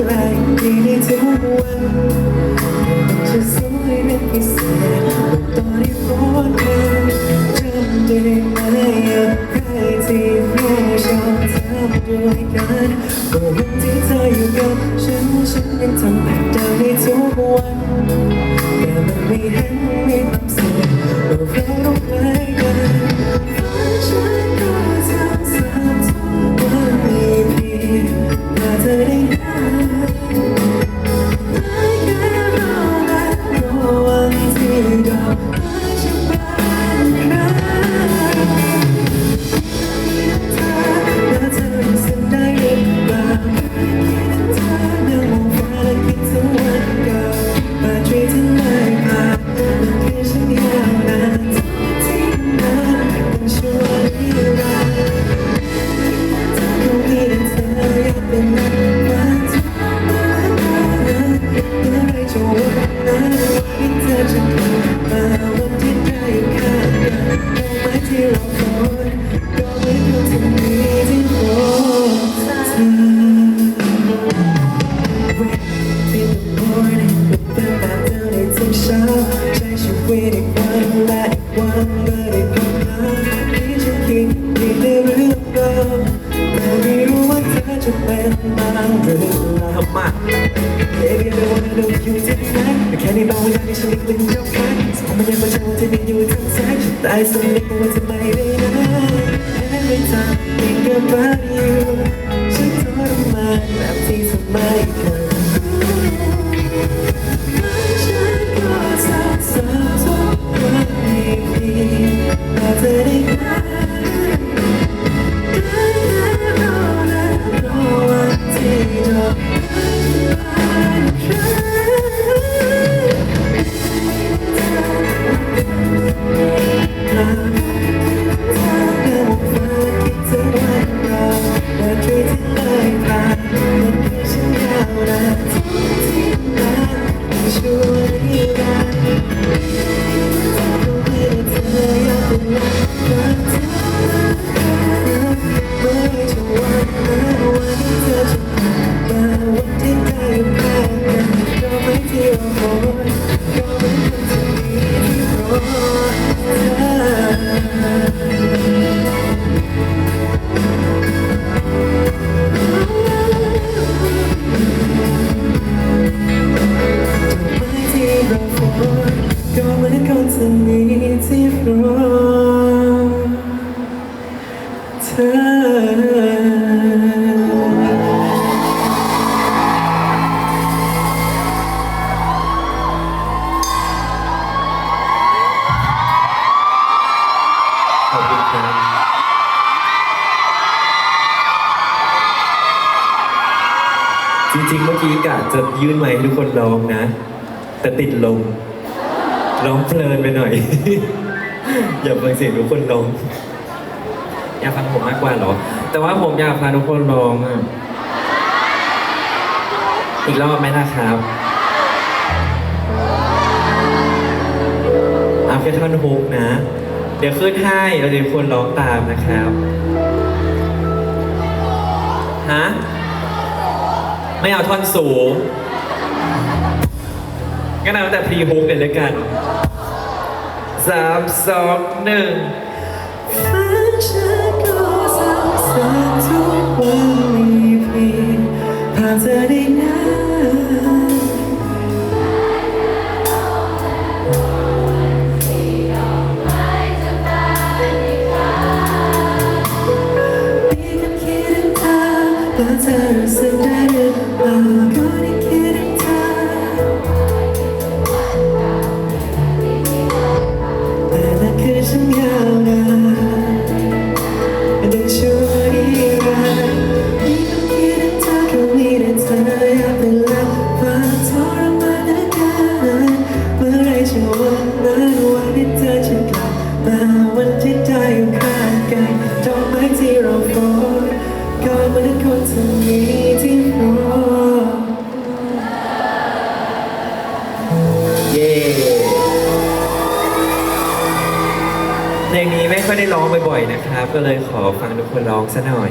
ฉันดูแลดีในทุกวันจะสวยเป็นพิเศษตอนที่พบกันจำได้ไหมใครที่เราชอบทำด้วยกันวันที่เธออยู่กับฉันฉันยังทำแบบเดิมในทุกวันแต่มันไม่เห็นมีความสุขเราต้องใกล้กัน อ จะเป็นบางหรือเปล่ามา Baby I don't wanna know you tonight แต่แค่ในบางเวลาที่ฉันไม่กลิ้นเจ้าคันสองมันยังมาเจอที่มีอยู่ทั้งสายฉันตายสุดในกว่าจะไม่ได้นะ Every time think about you ฉันทรมานแบบที่เธอไม่เคย ช่วย ก็เหมือนคนจะมีที่รอเธอขอบคุณครับจริงๆ เมื่อกี้กะจะยื่นไมให้ทุกคนร้องนะ แต่ติดลม ร้องเพลินไปหน่อย อย่าฟังเสียงทุกคนร้อง อยากฟังผมมากกว่าเหรอ แต่ว่าผมอยากฟังทุกคนร้องอะอีกรอบไหมนะครับเอาแค่ท่อนฮุกนะ เดี๋ยวขึ้นให้แล้วเดี๋ยวคนร้องตามนะครับ ฮะ ไม่เอาท่อนสูง งั้นเอาแต่พรีโฮกกเลยแล้วกันสามสองหนึ่งฉันก็สับสนทุกวันมีเพียงภาเธอได้ ลงนี้ไม่ค่อยได้ร้องบ่อยๆนะครับ ก็เลยขอฟังทุกคนร้องซะหน่อย